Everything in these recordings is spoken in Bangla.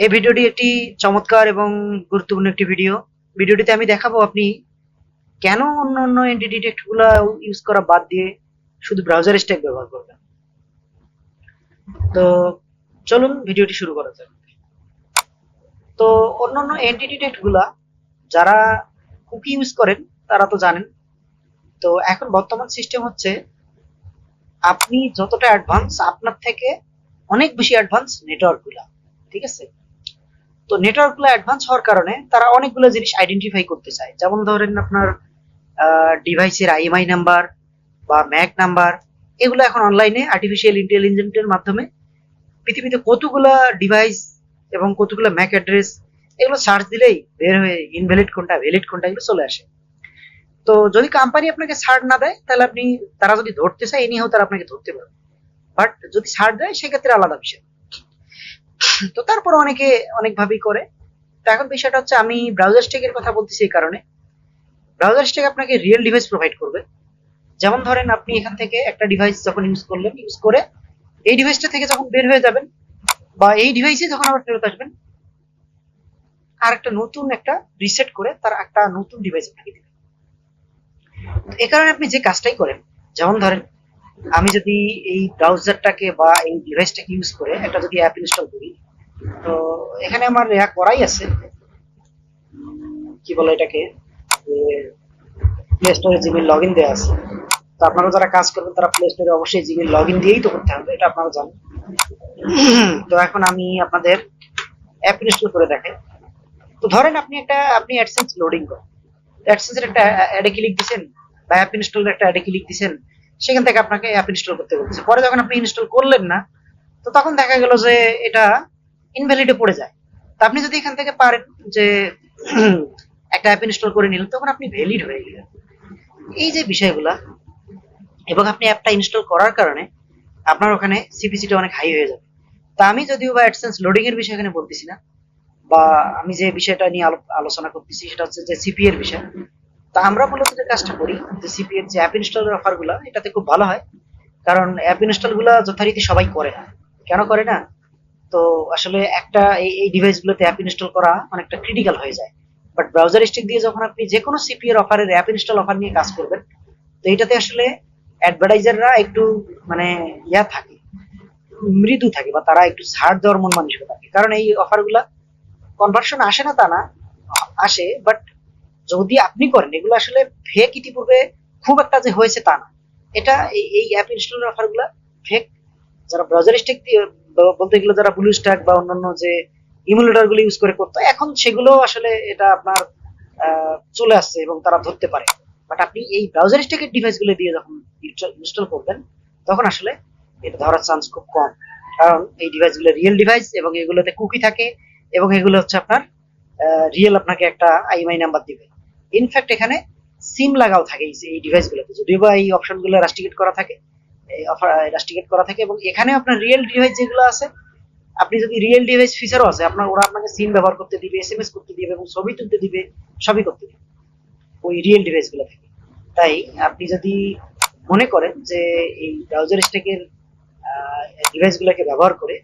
এই ভিডিওটি একটি চমৎকার এবং গুরুত্বপূর্ণ একটি ভিডিও। ভিডিওটিতে আমি দেখাবো আপনি কেন অন্য অন্য এন্টিটি টেক্সটগুলো ইউজ করা বাদ দিয়ে শুধু ব্রাউজার স্ট্যাক ব্যবহার করবেন? তো চলুন ভিডিওটি শুরু করা যাক। তো অন্যান্য এন্টিটি টেক্সটগুলা যারা কুকি ইউজ করেন, তারা তো জানেন। তো এখন বর্তমান সিস্টেম হচ্ছে আপনি যতটা অ্যাডভান্স আপনার থেকে অনেক বেশি অ্যাডভান্স নেটওয়ার্কগুলা, ঠিক আছে? তো নেটওয়ার্কগুলো অ্যাডভান্স হওয়ার কারণে তারা অনেকগুলো জিনিস আইডেন্টিফাই করতে চায়। যেমন ধরেন আপনার ডিভাইসের আইএমআই নাম্বার বা ম্যাক নাম্বার এগুলো এখন অনলাইনে আর্টিফিশিয়াল ইন্টেলিজেন্সের মাধ্যমে পৃথিবীতে কতগুলা ডিভাইস এবং কতগুলো ম্যাক অ্যাড্রেস এগুলো সার্চ দিলেই বের হয়ে ইনভ্যালিড কোনটা ভ্যালিড কোনটা এগুলো চলে আসে। তো যদি কোম্পানি আপনাকে ছাড় না দেয়, তাহলে আপনি, তারা যদি ধরতে চায় এনিহাও তারা আপনাকে ধরতে পারবে। বাট যদি ছাড় দেয়, সেক্ষেত্রে আলাদা বিষয়। তো তারপর অনেকে অনেকভাবেই করে। তো এখন বিষয়টা হচ্ছে, আমি ব্রাউজার স্টেকের কথা বলতেছি এই কারণে। ব্রাউজার স্টেক আপনাকে রিয়েল ডিভাইস প্রোভাইড করবে। যেমন ধরেন আপনি এখান থেকে একটা ডিভাইস যখন ইউজ করলেন ইউজ করে এই ডিভাইসটা থেকে যখন বের হয়ে যাবেন, বা এই ডিভাইসে যখন আবার ফেরত আসবেন আর একটা নতুন একটা রিসেট করে তার একটা নতুন ডিভাইস আপনাকে দিবে। এ কারণে আপনি যে কাজটাই করেন, যেমন ধরেন, আমি যদি এই ব্রাউজারটাকে বা এই ডিভাইসটাকে ইউজ করে একটা যদি অ্যাপ ইনস্টল করি, তো এখানে আমার ইয়া করাই আছে। কি বলে এটাকে? প্লে স্টোরে জিমেল লগ ইন দেওয়া আছে। তো আপনারা যারা কাজ করবেন, তারা প্লে স্টোরে অবশ্যই জিমেল লগ ইন দিয়েই তো করতে হবে, এটা আপনারা জানেন। তো এখন আমি আপনাদের অ্যাপ ইনস্টল করে দেখাই। তো ধরেন আপনি একটা, আপনি অ্যাডসেন্স লোডিং করেন। অ্যাডসেন্সের একটা অ্যাডে ক্লিক দিছেন বা অ্যাপ ইনস্টলের একটা অ্যাডে ক্লিক দিছেন, সেখান থেকে আপনাকে অ্যাপ ইনস্টল করতে বলছে পরে যখন আপনি ইনস্টল করলেন না, তো তখন দেখা গেল যে এটা ইনভ্যালিডে পড়ে যায়। তা আপনি যদি এখান থেকে পারেন যে একটা অ্যাপ ইনস্টল করে নিলেন, তখন আপনি ভ্যালিড হয়ে গেলেন। এই যে বিষয়গুলা, এবং আপনি অ্যাপটা ইনস্টল করার কারণে আপনার ওখানে সিপিসিটা অনেক হাই হয়ে যাবে। তা আমি যদিও বা অ্যাডসেন্স লোডিং এর বিষয় এখানে বলতেছি না, বা আমি যে বিষয়টা নিয়ে আলোচনা করতেছি, সেটা হচ্ছে যে সিপি এর বিষয়। তা আমরা মূলত যে কাজটা করি, যে সিপি এর যে অ্যাপ ইনস্টলের অফারগুলা, এটাতে খুব ভালো হয়। কারণ অ্যাপ ইনস্টলগুলা যথারীতি সবাই করে না। কেন করে না? তো আসলে একটা এই ডিভাইস গুলোতে অ্যাপ ইনস্টল করা অনেকটা ক্রিটিক্যাল হয়ে যায়। বাট ব্রাউজার স্টিক দিয়ে যখন আপনি যে কোনো সিপি এর অফারের অ্যাপ ইনস্টল অফার নিয়ে কাজ করবেন, তো এটাতে আসলে অ্যাডভার্টাইজাররা একটু মানে ইয়া থাকে, মৃদু থাকে বা তারা একটু ছাড় দেওয়ার মন মানসিকতা থাকে। কারণ এই অফারগুলা কনভার্সন আসে না তা না, আসে বাট যদি আপনি করেন, এগুলো আসলে ফেক ইতিপূর্বে খুব একটা যে হয়েছে তা না। এটা এই এই অ্যাপ ইনস্টলের অফারগুলো ফেক যারা ব্রাউজার স্টেক দিয়ে বলতে গেলে যারা ব্লু স্ট্যাক বা অন্যান্য যে ইমুলেটরগুলো ইউজ করে করতো, এখন সেগুলো আসলে এটা আপনার চলে আসছে এবং তারা ধরতে পারে। বাট আপনি এই ব্রাউজার স্টেকের ডিভাইসগুলো দিয়ে যখন ইনস্টল করবেন, তখন আসলে এটা ধরার চান্স খুব কম। কারণ এই ডিভাইসগুলো রিয়েল ডিভাইস এবং এগুলোতে কুকি থাকে এবং এগুলো হচ্ছে আপনার রিয়েল আপনাকে একটা আইএমআই নাম্বার দিবে। ইনফ্যাক্ট এখানে সিম লাগাও থাকে এই এই ডিভাইস গুলোতে। যদিও বা এই অপশনগুলো রাস্টিকেট করা থাকে রাস্টিকেট করা থাকে এবং এখানে আপনার রিয়েল ডিভাইস যেগুলো আছে, আপনি যদি রিয়েল ডিভাইস ফিচারও আছে, আপনার, ওরা আপনাকে সিম ব্যবহার করতে দিবে এস এম এস করতে দিবে এবং ছবি তুলতে দিবে, সবই করতে দিবে। ওই রিয়েল ডিভাইসগুলো থেকে। তাই আপনি যদি মনে করেন যে এই ব্রাউজার স্টেকের ডিভাইসগুলোকে ব্যবহার করে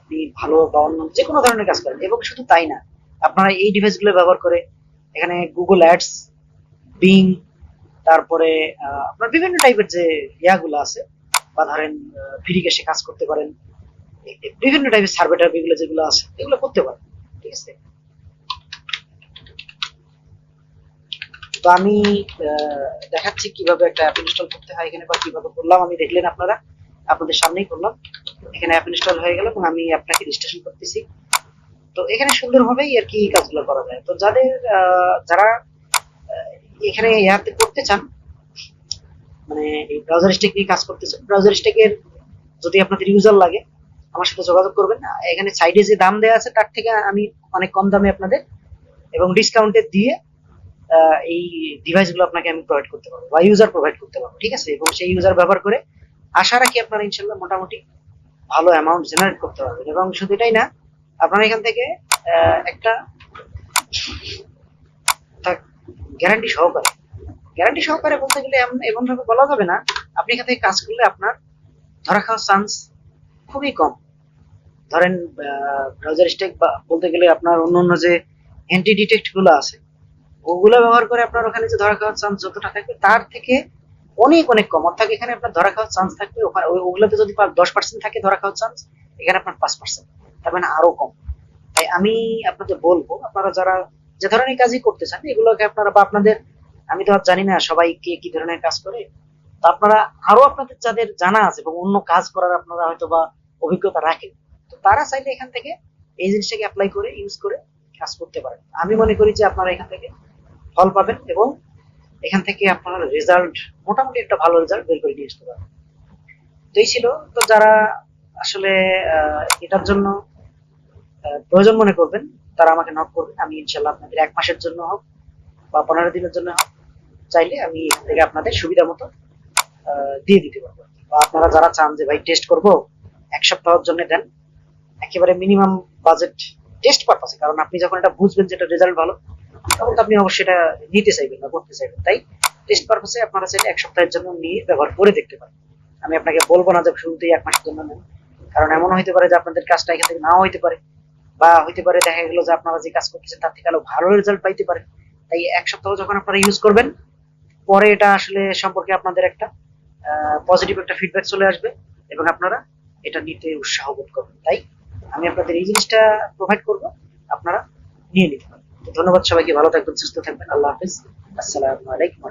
আপনি ভালো বা অন্য যে কোনো ধরনের কাজ করেন, এবং শুধু তাই না আপনারা এই ডিভাইসগুলো ব্যবহার করে এখানে গুগল অ্যাডস বিং তারপরে আপনার বিভিন্ন টাইপের যে ইয়াগুলো আছে, বা ধরেন ফ্রি ক্যাশে কাজ করতে পারেন বিভিন্ন টাইপের সার্ভে টার্ভে এগুলো যেগুলো আছে, এগুলো করতে পারেন, ঠিক আছে? তো আমি দেখাচ্ছি কীভাবে একটা অ্যাপ ইনস্টল করতে হয় এখানে, বা কীভাবে করলাম, আমি দেখলেন আপনারা, আপনাদের সামনেই করলাম। এখানে অ্যাপ ইনস্টল হয়ে গেল এবং আমি অ্যাপটাকে রেজিস্ট্রেশন করতেছি। তো এখানে সুন্দরভাবেই আর কি কাজগুলো করা যায়। তো যাদের যারা এখানে ইয়াতে করতে চান মানে এই ব্রাউজার স্টেক নিয়ে কাজ করতে চান ব্রাউজার স্টেকের যদি আপনাদের ইউজার লাগে, আমার সাথে যোগাযোগ করবেন এখানে সাইডে যে দাম দেওয়া আছে, তার থেকে আমি অনেক কম দামে আপনাদের এবং ডিসকাউন্টে দিয়ে এই ডিভাইসগুলো আপনাকে আমি প্রোভাইড করতে পারব বা ইউজার প্রোভাইড করতে পারব, ঠিক আছে? এবং সেই ইউজার ব্যবহার করে আশা রাখি আপনারা ইনশাল্লাহ মোটামুটি ভালো অ্যামাউন্ট জেনারেট করতে পারবেন। এবং শুধু এটাই না আপনারা এখান থেকে একটা গ্যারান্টি সহকারে গ্যারান্টি সহকারে বলতে গেলে এমন ভাবে বলা যাবে না, আপনি এখান থেকে কাজ করলে আপনার ধরা খাওয়ার চান্স খুবই কম। ধরেন ব্রাউজার স্টেক বা বলতে গেলে আপনার অন্য অন্য যে অ্যান্টি ডিটেক্টগুলো আছে, ওগুলো ব্যবহার করে আপনার ওখানে যে ধরা খাওয়ার চান্স যতটা থাকবে, তার থেকে অনেক অনেক কম। অর্থাৎ এখানে আপনার ধরা খাওয়ার চান্স থাকবে ওখানে, ওগুলোতে যদি দশ পার্সেন্ট থাকে ধরা খাওয়ার চান্স এখানে আপনার পাঁচ পার্সেন্ট তার মানে আরও কম। তাই আমি আপনাদের বলব, আপনারা যারা যে ধরনের কাজই করতে চান, এগুলোকে আপনারা বা আপনাদের, আমি তো আর জানি না সবাই কে কি ধরনের কাজ করে, তো আপনারা আরও আপনাদের যাদের জানা আছে এবং অন্য কাজ করার আপনারা হয়তো বা অভিজ্ঞতা রাখেন, তো তারা চাইলে এখান থেকে এই জিনিসটাকে অ্যাপ্লাই করে ইউজ করে কাজ করতে পারেন। আমি মনে করি যে আপনারা এখান থেকে ফল পাবেন এবং এখান থেকে আপনারা রেজাল্ট মোটামুটি একটা ভালো রেজাল্ট বের করে নিয়ে আসতে পারবেন। তো এই ছিল। তো যারা আসলে এটার জন্য প্রয়োজন মনে করবেন, তারা আমাকে নক করবেন আমি ইনশাল্লাহ আপনাদের এক মাসের জন্য হোক বা পনেরো দিনের জন্য হোক, চাইলে আমি থেকে আপনাদের সুবিধা মতো দিয়ে দিতে পারব। বা আপনারা যারা চান যে, ভাই টেস্ট করব, এক সপ্তাহের জন্য দেন, একেবারে মিনিমাম বাজেট টেস্ট পারপাসে কারণ আপনি যখন এটা বুঝবেন যে, এটা রেজাল্ট ভালো, তখন তো আপনি অবশ্যই এটা নিতে চাইবেন বা করতে চাইবেন। তাই টেস্ট পারপাসে আপনারা চাইলে এক সপ্তাহের জন্য নিয়ে ব্যবহার করে দেখতে পারেন। আমি আপনাকে বলব না যে, শুরুতেই এক মাসের জন্য নেন, কারণ এমন হইতে পারে যে, আপনাদের কাজটা এখান থেকে নাও হইতে পারে। বা হইতে পারে দেখা গেল যে আপনারা যে কাজ করতেছেন তার থেকে আরও ভালো রেজাল্ট পাইতে পারে তাই এক সপ্তাহ যখন আপনারা ইউজ করবেন, পরে এটা আসলে সম্পর্কে আপনাদের একটা পজিটিভ একটা ফিডব্যাক চলে আসবে এবং আপনারা এটা নিতে উৎসাহ বোধ করবেন। তাই আমি আপনাদের এই জিনিসটা প্রোভাইড করব, আপনারা নিয়ে নিতে পারেন। ধন্যবাদ সবাইকে, ভালো থাকবেন, সুস্থ থাকবেন। আল্লাহ হাফিজ। আসসালামু আলাইকুম।